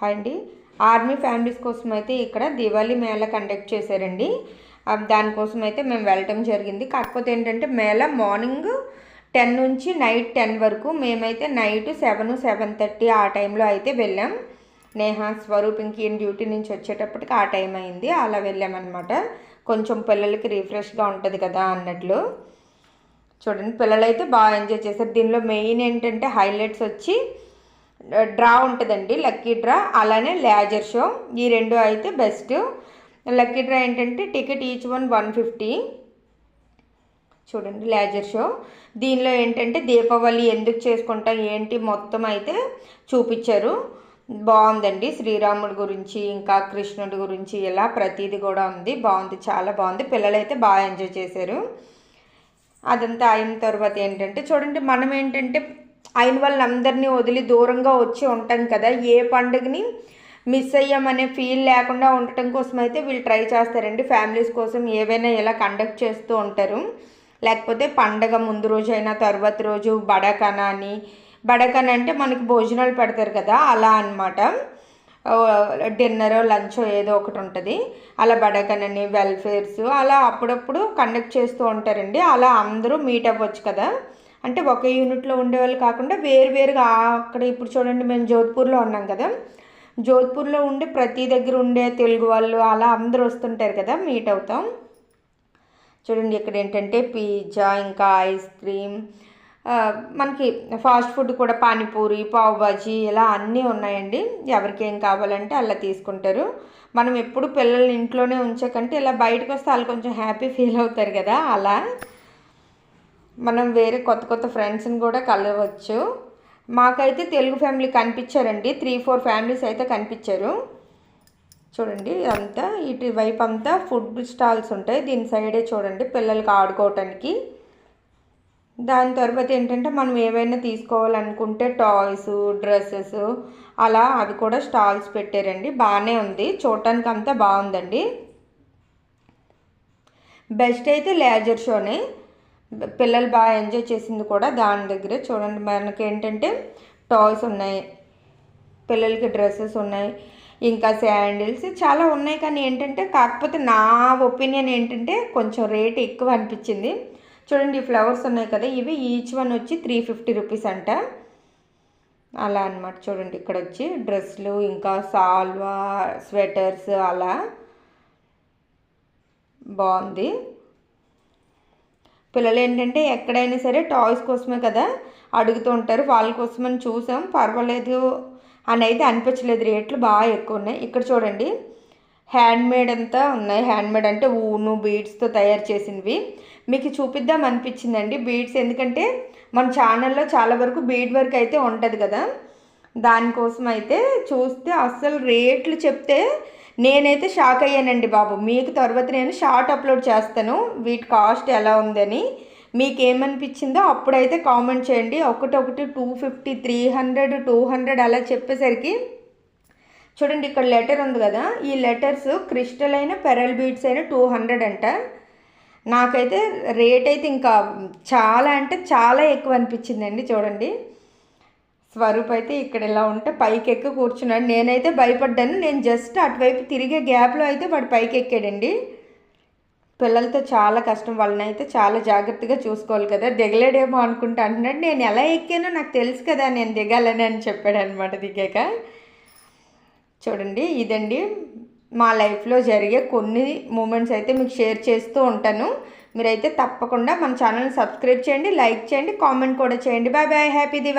Hi అండి. Army families కోసం అయితే ఇక్కడ దివాళీ మేళ కండక్ట్ చేశారండి. దానికోసం అయితే మేము వెళ్ళటం జరిగింది. కాకపోతే ఏంటంటే మేళ మార్నింగ్ టెన్ నుంచి నైట్ టెన్ వరకు మేమైతే నైట్ సెవెన్ సెవెన్ థర్టీ ఆ టైంలో అయితే వెళ్ళాం. నేహా స్వరూప్ ఇంకేం డ్యూటీ నుంచి వచ్చేటప్పటికి ఆ టైం అయింది. అలా వెళ్ళామన్నమాట. కొంచెం పిల్లలకి రిఫ్రెష్గా ఉంటుంది కదా అన్నట్లు. చూడండి పిల్లలైతే బాగా ఎంజాయ్ చేశారు. దీనిలో మెయిన్ ఏంటంటే హైలైట్స్ వచ్చి డ్రా ఉంటుందండి లక్కీ డ్రా. అలానే లేజర్ షో. ఈ రెండు అయితే బెస్ట్. లక్కీ డ్రా ఏంటంటే ticket each one one fifty. చూడండి లేజర్ షో. దీనిలో ఏంటంటే దీపావళి ఎందుకు చేసుకుంటాం ఏంటి మొత్తం అయితే చూపించారు. బాగుందండి శ్రీరాముడి గురించి ఇంకా కృష్ణుడి గురించి ఇలా ప్రతిదీ కూడా ఉంది. బాగుంది చాలా బాగుంది. పిల్లలైతే బాగా ఎంజాయ్ చేశారు. అదంతా అయిన తర్వాత ఏంటంటే చూడండి మనం ఏంటంటే అయిన వాళ్ళందరినీ వదిలి దూరంగా వచ్చి ఉంటాం కదా ఏ పండుగని మిస్ అయ్యామనే ఫీల్ లేకుండా ఉండటం కోసం అయితే వీళ్ళు ట్రై చేస్తారండి. ఫ్యామిలీస్ కోసం ఏవైనా ఇలా కండక్ట్ చేస్తూ ఉంటారు. లేకపోతే పండగ ముందు రోజు అయినా తర్వాత రోజు బడకన అని బడకన అంటే మనకి భోజనాలు పెడతారు కదా అలా అనమాట డిన్నర్ లంచ్ ఏదో ఒకటి ఉంటుంది. అలా బడకనని వెల్ఫేర్స్ అలా అప్పుడప్పుడు కండక్ట్ చేస్తూ ఉంటారండి. అలా అందరూ మీట్ అవ్వచ్చు కదా. అంటే ఒకే యూనిట్లో ఉండేవాళ్ళు కాకుండా వేరు వేరుగా అక్కడ ఇప్పుడు చూడండి మేము జోధ్పూర్లో ఉన్నాం కదా. జోధ్పూర్లో ఉండే ప్రతి దగ్గర ఉండే తెలుగు వాళ్ళు అలా అందరూ వస్తుంటారు కదా మీట్ అవుతాం. చూడండి ఇక్కడ ఏంటంటే పిజ్జా ఇంకా ఐస్ క్రీమ్ మనకి ఫాస్ట్ ఫుడ్ కూడా పానీపూరి పావు బాజీ ఇలా అన్నీ ఉన్నాయండి. ఎవరికి ఏం కావాలంటే అలా తీసుకుంటారు. మనం ఎప్పుడు పిల్లల్ని ఇంట్లోనే ఉంచకంటే ఇలా బయటకు వస్తే వాళ్ళు కొంచెం హ్యాపీ ఫీల్ అవుతారు కదా అలా. మనం వేరే కొత్త కొత్త ఫ్రెండ్స్ని కూడా కలవచ్చు. మాకైతే తెలుగు ఫ్యామిలీ కనిపించారండి. త్రీ ఫోర్ ఫ్యామిలీస్ అయితే కనిపించారు. చూడండి అంతా ఇటువైపు అంతా ఫుడ్ స్టాల్స్ ఉంటాయి. దీని సైడే చూడండి పిల్లలకి ఆడుకోవటానికి. దాని తర్వాత ఏంటంటే మనం ఏవైనా తీసుకోవాలనుకుంటే టాయ్స్ డ్రెస్సెస్ అలా అవి కూడా స్టాల్స్ పెట్టారండి. బాగానే ఉంది. చూడటానికి అంతా బాగుందండి. బెస్ట్ అయితే లేజర్ షోనే. పిల్లలు బాగా ఎంజాయ్ చేసింది కూడా దాని దగ్గరే చూడండి. మనకి ఏంటంటే టాయ్స్ ఉన్నాయి పిల్లలకి డ్రెస్సెస్ ఉన్నాయి ఇంకా శాండిల్స్ చాలా ఉన్నాయి. కానీ ఏంటంటే కాకపోతే నా ఒపీనియన్ ఏంటంటే కొంచెం రేట్ ఎక్కువ అనిపించింది. చూడండి ఈ ఫ్లవర్స్ ఉన్నాయి కదా ఇవి ఈచ్ వన్ వచ్చి త్రీ ఫిఫ్టీ రూపీస్ అంట. అలా అన్నమాట చూడండి ఇక్కడ వచ్చి డ్రెస్సులు ఇంకా సాల్వా స్వెటర్స్ అలా. బాగుంది. పిల్లలు ఏంటంటే ఎక్కడైనా సరే టాయ్స్ కోసమే కదా అడుగుతూ ఉంటారు. వాళ్ళ కోసమని చూసాం. పర్వాలేదు అని అయితే అనిపించలేదు. రేట్లు బాగా ఎక్కువ ఉన్నాయి. ఇక్కడ చూడండి. హ్యాండ్మేడ్ అంతా ఉన్నాయి. హ్యాండ్మేడ్ అంటే ఊను బీడ్స్తో తయారు చేసినవి. మీకు చూపిద్దాం అనిపించిందండి. బీడ్స్ ఎందుకంటే మన ఛానల్లో చాలా వరకు బీడ్ వర్క్ అయితే ఉంటుంది కదా. దానికోసం అయితే చూస్తే అస్సలు రేట్లు చెప్తే నేనైతే షాక్ అయ్యానండి బాబు. మీకు తర్వాత నేను షార్ట్ అప్లోడ్ చేస్తాను. వీటి కాస్ట్ ఎలా ఉందని మీకు ఏమనిపించిందో అప్పుడైతే కామెంట్ చేయండి. ఒకటొకటి two fifty three hundred two hundred అలా చెప్పేసరికి చూడండి ఇక్కడ లెటర్ ఉంది కదా. ఈ లెటర్స్ క్రిస్టల్ అయిన పెరల్ బీడ్స్ అయినా టూ హండ్రెడ్ అంట. నాకైతే రేట్ అయితే ఇంకా చాలా అంటే చాలా ఎక్కువ అనిపించిందండి చూడండి. స్వరూప్ అయితే ఇక్కడ ఇలా ఉంటే పైకి ఎక్కి కూర్చున్నాడు. నేనైతే భయపడ్డాను. నేను జస్ట్ అటువైపు తిరిగే గ్యాప్లో అయితే వాడు పైకి ఎక్కాడండి పిల్లలతో చాలా కష్టం. వాళ్ళని అయితే చాలా జాగ్రత్తగా చూసుకోవాలి కదా. దిగలేడేమో అనుకుంటా అంటున్నాడు. నేను ఎలా ఎక్కానో నాకు తెలుసు కదా. నేను దిగాలని అని చెప్పాడు అనమాట దిగాక. చూడండి ఇదండి మా లైఫ్లో జరిగే కొన్ని మూమెంట్స్ అయితే మీకు షేర్ చేస్తూ ఉంటాను. మీరైతే తప్పకుండా మన ఛానల్ని సబ్స్క్రైబ్ చేయండి లైక్ చేయండి కామెంట్ కూడా చేయండి. Bye bye happy Diwali.